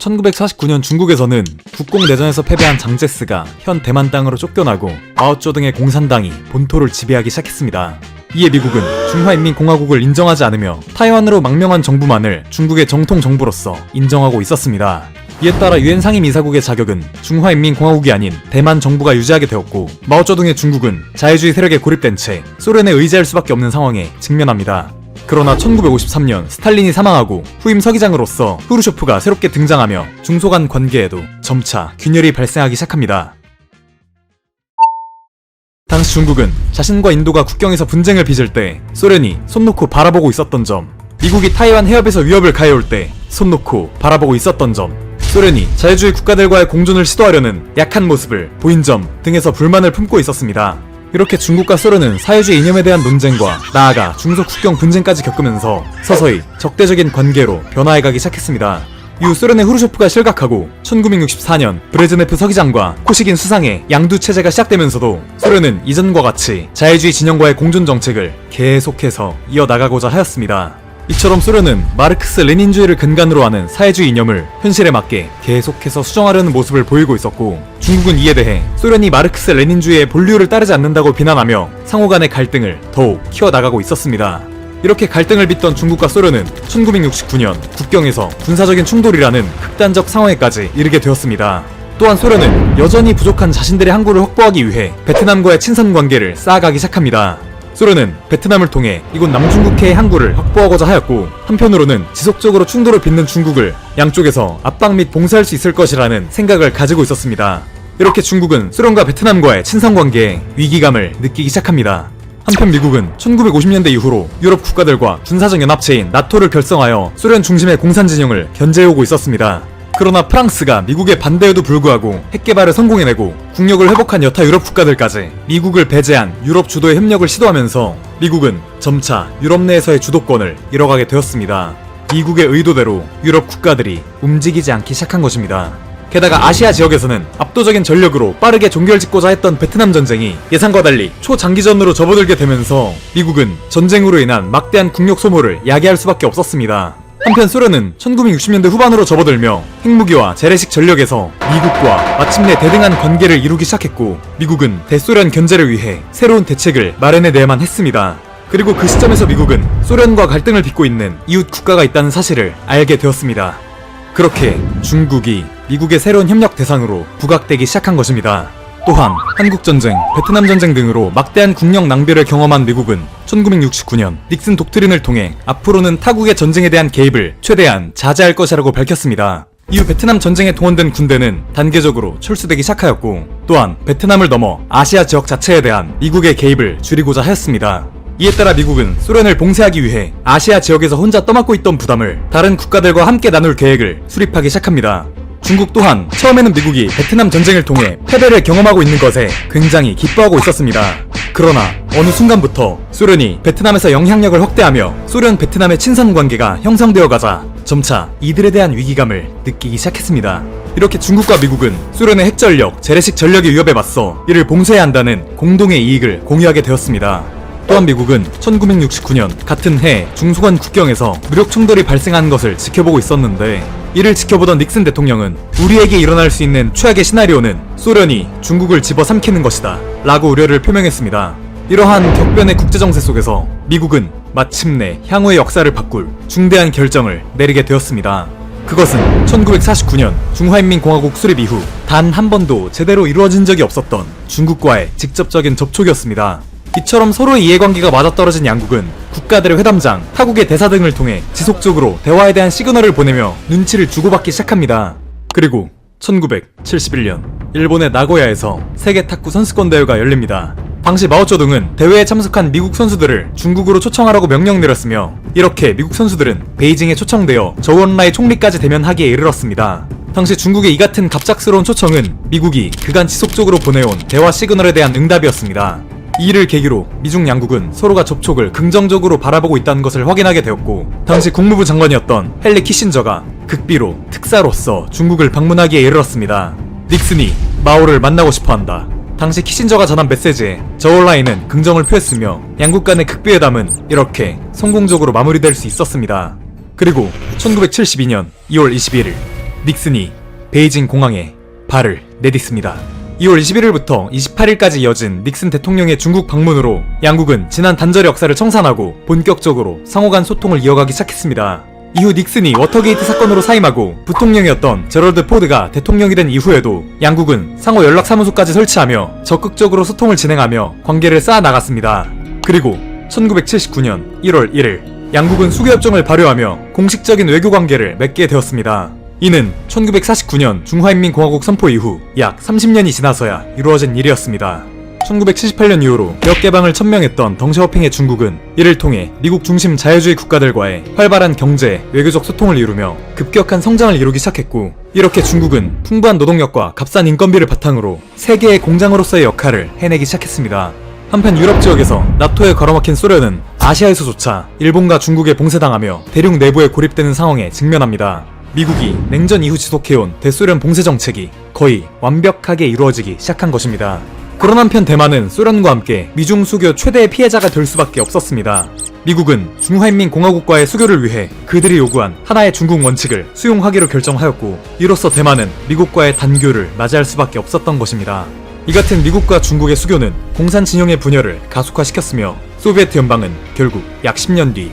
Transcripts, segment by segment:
1949년 중국에서는 국공내전에서 패배한 장제스가 현 대만 땅으로 쫓겨나고 마오쩌둥의 공산당이 본토를 지배하기 시작했습니다. 이에 미국은 중화인민공화국을 인정하지 않으며 타이완으로 망명한 정부만을 중국의 정통 정부로서 인정하고 있었습니다. 이에 따라 유엔 상임이사국의 자격은 중화인민공화국이 아닌 대만 정부가 유지하게 되었고 마오쩌둥의 중국은 자유주의 세력에 고립된 채 소련에 의지할 수밖에 없는 상황에 직면합니다. 그러나 1953년 스탈린이 사망하고 후임 서기장으로서 후르쇼프가 새롭게 등장하며 중소 간 관계에도 점차 균열이 발생하기 시작합니다. 당시 중국은 자신과 인도가 국경에서 분쟁을 빚을 때 소련이 손 놓고 바라보고 있었던 점, 미국이 타이완 해협에서 위협을 가해올 때 손 놓고 바라보고 있었던 점, 소련이 자유주의 국가들과의 공존을 시도하려는 약한 모습을 보인 점 등에서 불만을 품고 있었습니다. 이렇게 중국과 소련은 사회주의 이념에 대한 논쟁과 나아가 중소 국경 분쟁까지 겪으면서 서서히 적대적인 관계로 변화해가기 시작했습니다. 이후 소련의 후르쇼프가 실각하고 1964년 브레즈네프 서기장과 코시긴 수상의 양두 체제가 시작되면서도 소련은 이전과 같이 자유주의 진영과의 공존 정책을 계속해서 이어나가고자 하였습니다. 이처럼 소련은 마르크스 레닌주의를 근간으로 하는 사회주의 이념을 현실에 맞게 계속해서 수정하려는 모습을 보이고 있었고 중국은 이에 대해 소련이 마르크스 레닌주의의 본류를 따르지 않는다고 비난하며 상호 간의 갈등을 더욱 키워나가고 있었습니다. 이렇게 갈등을 빚던 중국과 소련은 1969년 국경에서 군사적인 충돌이라는 극단적 상황에까지 이르게 되었습니다. 또한 소련은 여전히 부족한 자신들의 항구를 확보하기 위해 베트남과의 친선 관계를 쌓아가기 시작합니다. 소련은 베트남을 통해 이곳 남중국해의 항구를 확보하고자 하였고 한편으로는 지속적으로 충돌을 빚는 중국을 양쪽에서 압박 및 봉쇄할 수 있을 것이라는 생각을 가지고 있었습니다. 이렇게 중국은 소련과 베트남과의 친선 관계에 위기감을 느끼기 시작합니다. 한편 미국은 1950년대 이후로 유럽 국가들과 군사적 연합체인 나토를 결성하여 소련 중심의 공산 진영을 견제해오고 있었습니다. 그러나 프랑스가 미국의 반대에도 불구하고 핵개발을 성공해내고 국력을 회복한 여타 유럽 국가들까지 미국을 배제한 유럽 주도의 협력을 시도하면서 미국은 점차 유럽 내에서의 주도권을 잃어가게 되었습니다. 미국의 의도대로 유럽 국가들이 움직이지 않기 시작한 것입니다. 게다가 아시아 지역에서는 압도적인 전력으로 빠르게 종결짓고자 했던 베트남 전쟁이 예상과 달리 초장기전으로 접어들게 되면서 미국은 전쟁으로 인한 막대한 국력 소모를 야기할 수밖에 없었습니다. 한편 소련은 1960년대 후반으로 접어들며 핵무기와 재래식 전력에서 미국과 마침내 대등한 관계를 이루기 시작했고 미국은 대소련 견제를 위해 새로운 대책을 마련해내야만 했습니다. 그리고 그 시점에서 미국은 소련과 갈등을 빚고 있는 이웃 국가가 있다는 사실을 알게 되었습니다. 그렇게 중국이 미국의 새로운 협력 대상으로 부각되기 시작한 것입니다. 또한 한국전쟁, 베트남전쟁 등으로 막대한 국력 낭비를 경험한 미국은 1969년 닉슨 독트린을 통해 앞으로는 타국의 전쟁에 대한 개입을 최대한 자제할 것이라고 밝혔습니다. 이후 베트남 전쟁에 동원된 군대는 단계적으로 철수되기 시작하였고 또한 베트남을 넘어 아시아 지역 자체에 대한 미국의 개입을 줄이고자 하였습니다. 이에 따라 미국은 소련을 봉쇄하기 위해 아시아 지역에서 혼자 떠맡고 있던 부담을 다른 국가들과 함께 나눌 계획을 수립하기 시작합니다. 중국 또한 처음에는 미국이 베트남 전쟁을 통해 패배를 경험하고 있는 것에 굉장히 기뻐하고 있었습니다. 그러나 어느 순간부터 소련이 베트남에서 영향력을 확대하며 소련 베트남의 친선 관계가 형성되어 가자 점차 이들에 대한 위기감을 느끼기 시작했습니다. 이렇게 중국과 미국은 소련의 핵전력, 재래식 전력의 위협에 맞서 이를 봉쇄해야 한다는 공동의 이익을 공유하게 되었습니다. 또한 미국은 1969년 같은 해 중소간 국경에서 무력 충돌이 발생한 것을 지켜보고 있었는데 이를 지켜보던 닉슨 대통령은 우리에게 일어날 수 있는 최악의 시나리오는 소련이 중국을 집어삼키는 것이다 라고 우려를 표명했습니다. 이러한 격변의 국제정세 속에서 미국은 마침내 향후의 역사를 바꿀 중대한 결정을 내리게 되었습니다. 그것은 1949년 중화인민공화국 수립 이후 단 한 번도 제대로 이루어진 적이 없었던 중국과의 직접적인 접촉이었습니다. 이처럼 서로의 이해관계가 맞아떨어진 양국은 국가들의 회담장, 타국의 대사 등을 통해 지속적으로 대화에 대한 시그널을 보내며 눈치를 주고받기 시작합니다. 그리고 1971년 일본의 나고야에서 세계 탁구 선수권 대회가 열립니다. 당시 마오쩌둥은 대회에 참석한 미국 선수들을 중국으로 초청하라고 명령 내렸으며 이렇게 미국 선수들은 베이징에 초청되어 저우언라이 총리까지 대면하기에 이르렀습니다. 당시 중국의 이 같은 갑작스러운 초청은 미국이 그간 지속적으로 보내온 대화 시그널에 대한 응답이었습니다. 이 일을 계기로 미중 양국은 서로가 접촉을 긍정적으로 바라보고 있다는 것을 확인하게 되었고 당시 국무부 장관이었던 헨리 키신저가 극비로 특사로서 중국을 방문하기에 이르렀습니다. 닉슨이 마오를 만나고 싶어한다. 당시 키신저가 전한 메시지에 저올라인은 긍정을 표했으며 양국 간의 극비회담은 이렇게 성공적으로 마무리될 수 있었습니다. 그리고 1972년 2월 21일 닉슨이 베이징 공항에 발을 내딛습니다. 2월 21일부터 28일까지 이어진 닉슨 대통령의 중국 방문으로 양국은 지난 단절의 역사를 청산하고 본격적으로 상호 간 소통을 이어가기 시작했습니다. 이후 닉슨이 워터게이트 사건으로 사임하고 부통령이었던 제럴드 포드가 대통령이 된 이후에도 양국은 상호 연락사무소까지 설치하며 적극적으로 소통을 진행하며 관계를 쌓아 나갔습니다. 그리고 1979년 1월 1일 양국은 수교협정을 발효하며 공식적인 외교 관계를 맺게 되었습니다. 이는 1949년 중화인민공화국 선포 이후 약 30년이 지나서야 이루어진 일이었습니다. 1978년 이후로 역 개방을 천명했던 덩샤오핑의 중국은 이를 통해 미국 중심 자유주의 국가들과의 활발한 경제, 외교적 소통을 이루며 급격한 성장을 이루기 시작했고 이렇게 중국은 풍부한 노동력과 값싼 인건비를 바탕으로 세계의 공장으로서의 역할을 해내기 시작했습니다. 한편 유럽 지역에서 나토에 걸어막힌 소련은 아시아에서조차 일본과 중국에 봉쇄당하며 대륙 내부에 고립되는 상황에 직면합니다. 미국이 냉전 이후 지속해온 대소련 봉쇄 정책이 거의 완벽하게 이루어지기 시작한 것입니다. 그런 한편 대만은 소련과 함께 미중 수교 최대의 피해자가 될 수밖에 없었습니다. 미국은 중화인민공화국과의 수교를 위해 그들이 요구한 하나의 중국 원칙을 수용하기로 결정하였고 이로써 대만은 미국과의 단교를 맞이할 수밖에 없었던 것입니다. 이 같은 미국과 중국의 수교는 공산 진영의 분열을 가속화시켰으며 소비에트 연방은 결국 약 10년 뒤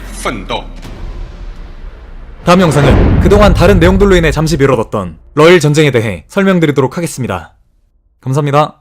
奋斗。 다음 영상은 그동안 다른 내용들로 인해 잠시 미뤄뒀던 러일 전쟁에 대해 설명드리도록 하겠습니다. 감사합니다.